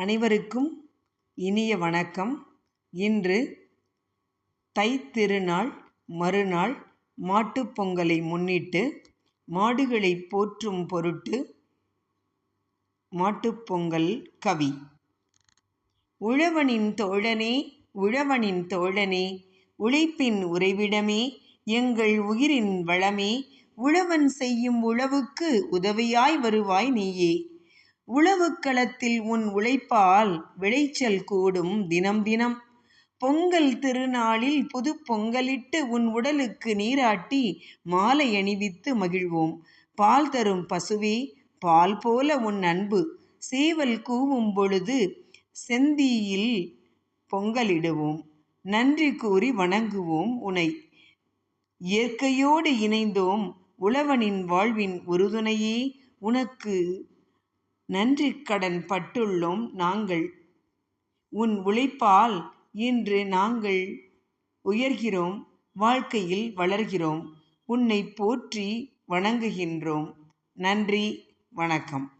அனைவருக்கும் இனிய வணக்கம். இன்று தைத்திருநாள் மறுநாள் மாட்டுப் பொங்கலை முன்னிட்டு மாடுகளை போற்றும் பொருட்டு மாட்டுப்பொங்கல் கவி. உழவனின் தோழனே உழவனின் தோழனே உழைப்பின் உறைவிடமே எங்கள் உயிரின் வளமே உழவன் செய்யும் உழவுக்கு உதவியாய் வருவாய் நீயே. உழவுக்களத்தில் உன் உழைப்பால் விளைச்சல் கூடும் தினம் தினம். பொங்கல் திருநாளில் புதுப் பொங்கலிட்டு உன் உடலுக்கு நீராட்டி மாலை அணிவித்து மகிழ்வோம். பால் தரும் பசுவே பால் போல உன் அன்பு. சேவல் கூவும் பொழுது செந்தியில் பொங்கலிடுவோம். நன்றி கூறி வணங்குவோம் உனை. இயற்கையோடு இணைந்தோம் உழவனின் வாழ்வின் உறுதுணையே. உனக்கு நன்றிக்கடன் பட்டுள்ளோம் நாங்கள். உன் உழைப்பால் இன்று நாங்கள் உயர்கிறோம் வாழ்க்கையில் வளர்கிறோம். உன்னை போற்றி வணங்குகின்றோம். நன்றி வணக்கம்.